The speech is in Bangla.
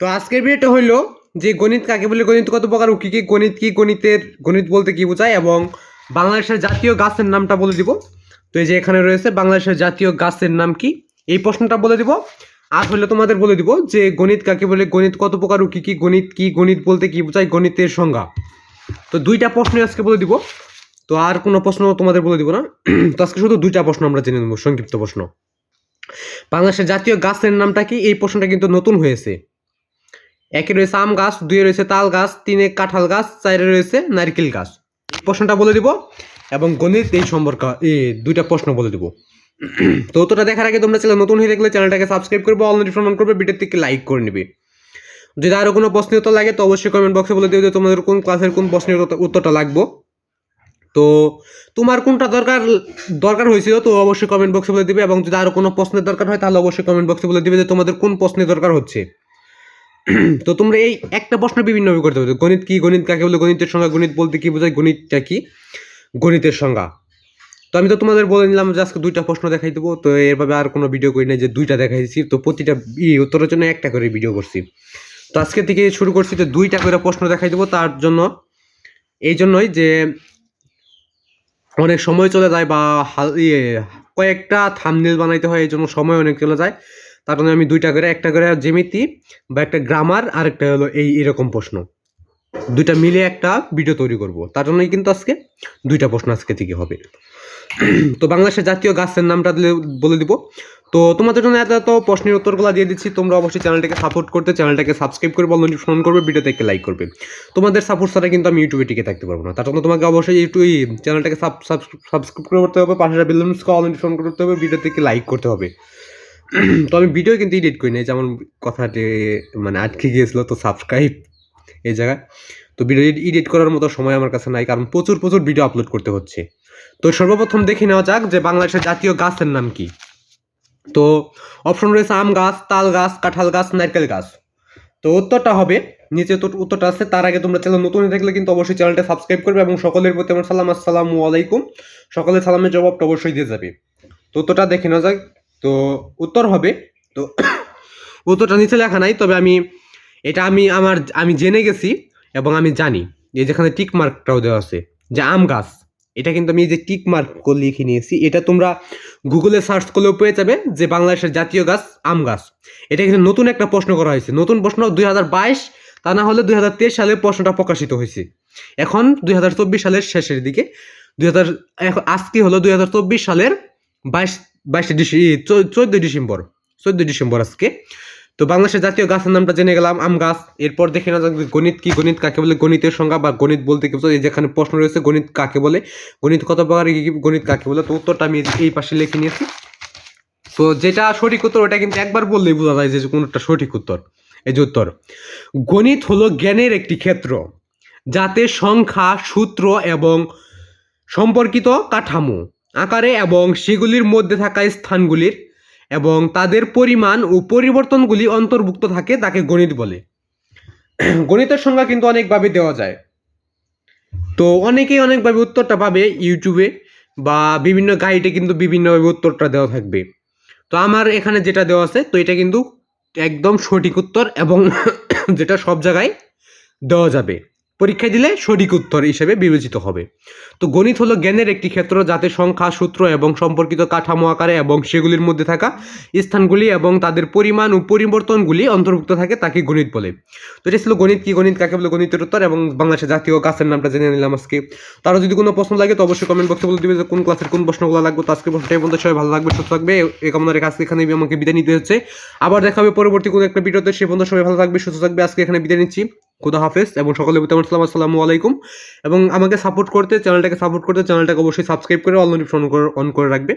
তো আজকের ভিডিওটা হইল যে গণিত কাকে বলে, গণিত কত প্রকার, ও কী কি গণিত, কী গণিতের, গণিত বলতে কী বোঝায় এবং বাংলাদেশের জাতীয় গাছের নামটা বলে দিব। তো এই যে এখানে রয়েছে, বাংলাদেশের জাতীয় গাছের নাম কি? এই প্রশ্নটা বলে দিব। আর হলে তোমাদের বলে দিব যে গণিত কাকে বলে, গণিত কত প্রকার, ও কী কি গণিত, কী গণিত বলতে কী বোঝায় গণিতের সংজ্ঞা। তো দুইটা প্রশ্নই আজকে বলে দিব। তো আর কোনো প্রশ্ন তোমাদের বলে দিব না। তো আজকে শুধু দুইটা প্রশ্ন আমরা জেনে নেব, সংক্ষিপ্ত প্রশ্ন। বাংলাদেশের জাতীয় গাছের নামটা কি? এই প্রশ্নটা কিন্তু নতুন হয়েছে। একে রয়েছে আম গাছ, দুয়ে রয়েছে তাল গাছ, তিনে কাঁঠাল গাছ চারে রয়েছে নারকেল গাছ। প্রশ্নটা বলে দিব এবং গণিত এই সম্পর্ক এই দুইটা প্রশ্ন বলে দিব। তো তোটা দেখার আগে তোমরা চ্যানেল নতুন হয়ে থাকলে চ্যানেলটাকে সাবস্ক্রাইব করবে, অল নোটিফিকেশন করবে ভিডিও থেকে লাইক করে নেবে। যদি আরও কোনো প্রশ্ন উত্তর লাগে তো অবশ্যই কমেন্ট বক্সে বলে দিও যে তোমাদের কোন ক্লাসের কোন প্রশ্নের উত্তরটা লাগবো। তো তোমার কোনটা দরকার দরকার হয়েছিল তো অবশ্যই কমেন্ট বক্সে বলে দিবে এবং যদি আরও কোনো প্রশ্নের দরকার হয় তাহলে অবশ্যই কমেন্ট বক্সে বলে দিবে যে তোমাদের কোন প্রশ্নের দরকার হচ্ছে। তো তোমরা এই একটা প্রশ্ন বিভিন্নভাবে করতে পারো। গণিত কি? গণিত কাকে বলে? গণিতের সংজ্ঞা। গণিত বলতে কি বোঝায়? গণিতটা কি? গণিতের সংজ্ঞা। তো আমি তো তোমাদের বলে নিলাম যে আজকে দুইটা প্রশ্ন দেখাই দেবো। তো এরভাবে আর কোনো ভিডিও করি না যে দুইটা দেখাই দিচ্ছি তো প্রতিটা ই উত্তরের জন্য একটা করে ভিডিও করছি। তো আজকে থেকে শুরু করছি যে দুইটা করে প্রশ্ন দেখাই দেবো তার জন্য। এই জন্যই যে অনেক সময় চলে যায় বা ইয়ে কয়েকটা থামনেল বানাইতে হয়, এই জন্য সময় অনেক চলে যায়। তার জন্য আমি দুইটা করে, একটা করে জ্যামিতি বা একটা গ্রামার আর একটা হলো এই এরকম প্রশ্ন। দুইটা মিলে একটা ভিডিও তৈরি করব। তার জন্যই কিন্তু আজকে দুইটা প্রশ্ন আজকে থেকে হবে। তো বাংলাদেশের জাতীয় গাছের নামটা দিলে, বলে দিব। তো তোমাদের জন্য এত এত প্রশ্নের উত্তরগুলো দিয়ে দিচ্ছি। তোমরা অবশ্যই চ্যানেলটাকে সাপোর্ট করতে, চ্যানেলটাকে সাবস্ক্রাইব করবে নোটিফিকেশন করবে ভিডিওতে একটা লাইক করবে। তোমাদের সাপোর্ট ছাড়া কিন্তু আমি ইউটিউবে টিকে থাকতে পারব না। তার জন্য তোমাকে অবশ্যই ইউটিউব চ্যানেলটাকে সাবস্ক্রাইব করতে হবে, পাশে কল নোটিফিকেশন করতে হবে ভিডিও থেকে লাইক করতে হবে। তো আমি ভিডিও কিন্তু এডিট করি না যেমন কথাটি মানে আটকে গিয়েছিল, তো সাবস্ক্রাইব এই জায়গায়। তো ভিডিও এডিট করার মতো সময় আমার কাছে নাই, কারণ প্রচুর প্রচুর ভিডিও আপলোড করতে হচ্ছে। তো সর্বপ্রথম দেখে নেওয়া যাক যে বাংলাদেশের জাতীয় গাছের নাম কি। তো অপশন রয়েছে আম গাছ, তাল গাছ, কাঁঠাল গাছ, নারকেল গাছ। তো উত্তরটা হবে, নিচে তো উত্তরটা আছে, তার আগে তোমরা চ্যানেল নতুন থাকলে কিন্তু অবশ্যই চ্যানেলটা সাবস্ক্রাইব করবে এবং সকলের প্রতি আমার সালাম, আসসালামু আলাইকুম। সকলের সালামের জবাবটা অবশ্যই দিয়ে যাবে। তো উত্তরটা দেখে নেওয়া যাক। তো উত্তর হবে। তো উত্তরটা নিচে লেখা নাই, তবে আমি, এটা আমি আমার, আমি জেনে গেছি এবং আমি জানি। যে যেখানে টিক মার্কটাও দেওয়া আছে, যে আম গাছ, এটা কিন্তু আমি যে টিক মার্ক করে লিখে নিয়েছি, এটা তোমরা গুগলে সার্চ করলেও পেয়ে যাবে যে বাংলাদেশের জাতীয় গাছ, আম গাছ। এটা কিন্তু নতুন একটা প্রশ্ন করা হয়েছে। নতুন প্রশ্ন দুই হাজার বাইশ, তা না হলে দুই হাজার তেইশ সালে প্রশ্নটা প্রকাশিত হয়েছে। এখন দুই হাজার চব্বিশ সালের শেষের দিকে, দুই হাজার আজকে হলো দুই হাজার চব্বিশ সালের বাইশ বাইশে ডিসেম্বর চোদ্দোই ডিসেম্বর চোদ্দোই ডিসেম্বর আজকে। তো বাংলাদেশের জাতীয় গাছের নামটা জেনে গেলাম, আম গাছ। এরপর দেখে না গণিত কি, গণিত কাকে বলে, গণিতের সংজ্ঞা বা গণিত বলতে কি? এই যেখানে প্রশ্ন রয়েছে, গণিত কাকে বলে? গণিত কত প্রকার গণিত কাকে বলে? তো উত্তরটা আমি এই পাশে লিখে নিয়েছি। তো যেটা সঠিক উত্তর, ওটা কিন্তু একবার বললেই বোঝা যায় যে কোনটা সঠিক উত্তর। এই যে উত্তর। গণিত হলো জ্ঞানের একটি ক্ষেত্র, যাতে সংখ্যা, সূত্র এবং সম্পর্কিত কাঠামো আকারে এবং সেগুলির মধ্যে থাকা স্থানগুলির এবং তাদের পরিমাণ ও পরিবর্তনগুলি অন্তর্ভুক্ত থাকে তাকে গণিত বলে। গণিতের সংজ্ঞা কিন্তু অনেকভাবে দেওয়া যায়। তো অনেকেই অনেকভাবে উত্তরটা পাবে ইউটিউবে বা বিভিন্ন গাইডে কিন্তু বিভিন্নভাবে উত্তরটা দেওয়া থাকবে। তো আমার এখানে যেটা দেওয়া আছে, তো এটা কিন্তু একদম সঠিক উত্তর এবং যেটা সব জায়গায় দেওয়া যাবে। পরীক্ষায় দিলে সঠিক উত্তর হিসেবে বিবেচিত হবে। তো গণিত হলো জ্ঞানের একটি ক্ষেত্র, যাতে সংখ্যা, সূত্র এবং সম্পর্কিত কাঠামো আকারে এবং সেগুলির মধ্যে থাকা স্থানগুলি এবং তাদের পরিমাণ ও পরিবর্তনগুলি অন্তর্ভুক্ত থাকে তাকে গণিত বলে। তো এটা ছিল গণিত কি, গণিত কাকে বলে, গণিতের উত্তর এবং বাংলাদেশের জাতীয় গাছের নামটা জেনে নিলাম আজকে। তারা যদি কোনো প্রশ্ন লাগে তো অবশ্যই কমেন্ট বক্সে বলে দিবে যে কোন ক্লাসের কোন প্রশ্নগুলো লাগবে। তো আজকে প্রশ্নটাই বলতে সবাই ভালো লাগবে সুস্থ থাকবে। এই কামনা রেখে আজকে এখানে আমাকে বিদায় নিতে হচ্ছে। আবার দেখা হবে পরবর্তী কোনো একটা ভিডিওতে, সে পর্যন্ত সবাই ভালো থাকবে, সুস্থ থাকবে। আজকে এখানে বিদায় নিচ্ছি। খুদা হাফেজ, এবং সকলে আমার সালাম, আসসালামু আলাইকুম। এবং আমাকে সাপোর্ট করতে চ্যানেলটাকে সাপোর্ট করতে চ্যানেলটাকে অবশ্যই সাবস্ক্রাইব করে অল নোটিফিকেশন অন করে রাখবে।